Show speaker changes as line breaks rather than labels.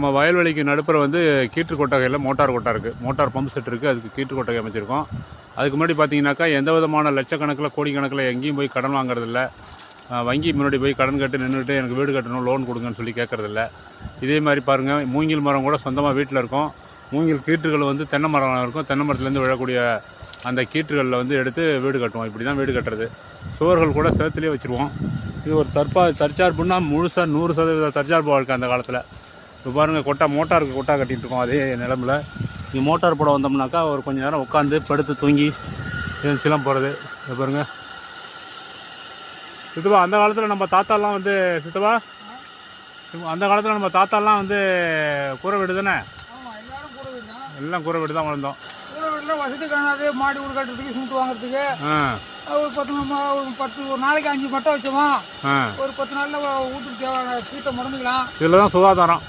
நம்ம வயல்வெளிக்கு நடுப்புற வந்து கீற்று கொட்டகையில் மோட்டார் கொட்டா இருக்குது மோட்டார் பம்ப் செட் இருக்குது அதுக்கு கீற்று கொட்டகை அமைச்சிருக்கோம். அதுக்கு முன்னாடி பார்த்தீங்கன்னாக்கா எந்த விதமான லட்சக்கணக்கில் கோடிக்கணக்கில் எங்கேயும் போய் கடன் வாங்குறதில்ல. வங்கி முன்னாடி போய் கடன் கட்டு நின்றுட்டு எனக்கு வீடு கட்டணும் லோன் கொடுங்கன்னு சொல்லி கேட்கறதில்ல இதே மாதிரி பாருங்கள் மூங்கில் மரம் கூட சொந்தமாக வீட்டில் இருக்கும். மூங்கில் கீற்றுகள் வந்து தென்னை மரம் இருக்கும். தென்னை மரத்துலேருந்து விழக்கூடிய அந்த கீற்றுகளில் வந்து எடுத்து வீடு கட்டுவோம். இப்படி தான் வீடு கட்டுறது. சுவர்கள் கூட சேர்த்துலேயே வச்சுருவோம். இது ஒரு தற்பா தற்சார்புன்னா முழுசாக நூறு சதவீத தற்சார்பு வாழ்க்கை அந்த காலத்தில். இப்போ பாருங்கள் கொட்டா மோட்டாருக்கு கொட்டா கட்டிட்டு இருக்கோம் அதே நிலமில். இங்கே மோட்டார் போட வந்தோம்னாக்கா ஒரு கொஞ்ச நேரம் உட்காந்து படுத்து தூங்கி சிலம் போகிறது இது பாருங்க. சித்தப்பா அந்த காலத்தில் நம்ம தாத்தாலாம் வந்து சித்தப்பா அந்த காலத்தில் நம்ம தாத்தாலாம் வந்து கூரை வீடு தானே? எல்லாம் கூரை வீடு தான் வளர்ந்தோம்.
கூரை வீட்டில் வசதி காணாது மாடி வீடு கட்டுறதுக்கு சிமெண்ட் வாங்குறதுக்கு. ஒரு பத்து ஒரு பத்து ஒரு நாளைக்கு அஞ்சு மட்டை வச்சோமா? ஒரு பத்து நாளில் வீட்டுக்கு தேவையான சீட்டை முடந்துக்கலாம்
இதில் தான் சுகாதாரம்.